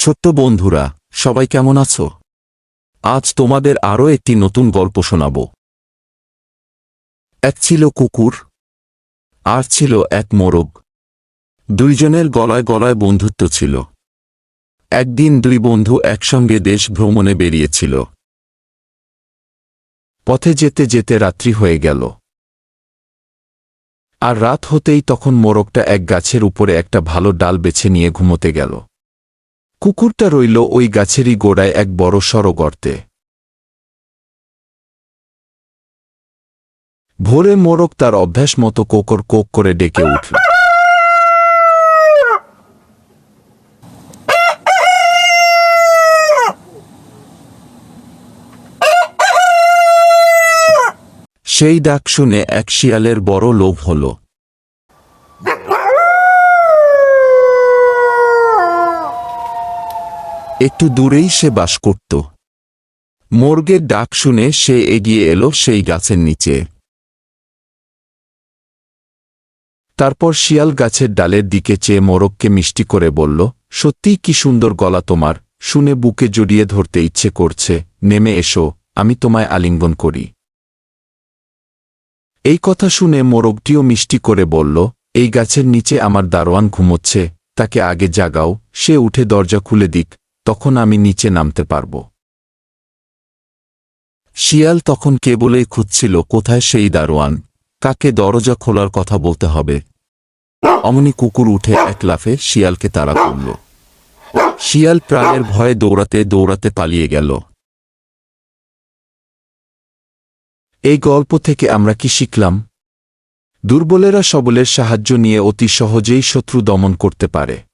ছোট্ট বন্ধুরা, সবাই কেমন আছো? আজ তোমাদের আরও একটি নতুন গল্প শোনাব। এক ছিল কুকুর, আর ছিল এক মোরগ। দুইজনের গলায় গলায় বন্ধুত্ব ছিল। একদিন দুই বন্ধু একসঙ্গে দেশ ভ্রমণে বেরিয়েছিল। পথে যেতে যেতে রাত্রি হয়ে গেল। আর রাত হতেই তখন মোরগটা এক গাছের উপরে একটা ভালো ডাল বেছে নিয়ে ঘুমোতে গেল। কুকুরটা রইল ওই গাছেরই গোড়ায় এক বড় সড় গর্তে। ভোরে মোরগ তার অভ্যাস মতো কোকর কোক করে ডেকে উঠল। সেই ডাক শুনে এক শিয়ালের বড় লোভ হল। একটু দূরেই সে বাস করত। মোরগের ডাক শুনে সে এগিয়ে এলো সেই গাছের নিচে। তারপর শিয়াল গাছের ডালের দিকে চেয়ে মোরগকে মিষ্টি করে বলল, সত্যিই কি সুন্দর গলা তোমার। শুনে বুকে জড়িয়ে ধরতে ইচ্ছে করছে। নেমে এসো, আমি তোমায় আলিঙ্গন করি। এই কথা শুনে মোরগটিও মিষ্টি করে বলল, এই গাছের নিচে আমার দারোয়ান ঘুমোচ্ছে। তাকে আগে জাগাও। সে উঠে দরজা খুলে দিক। তখন আমি নিচে নামতে পারব। শিয়াল তখন কেবলেই খুঁজছিল কোথায় সেই দারোয়ান, কাকে দরজা খোলার কথা বলতে হবে। অমনি কুকুর উঠে এক লাফে শিয়ালকে তাড়া করল। শিয়াল প্রাণের ভয়ে দৌড়াতে দৌড়াতে পালিয়ে গেল। এই গল্প থেকে আমরা কি শিখলাম? দুর্বলেরা সবলের সাহায্য নিয়ে অতি সহজেই শত্রু দমন করতে পারে।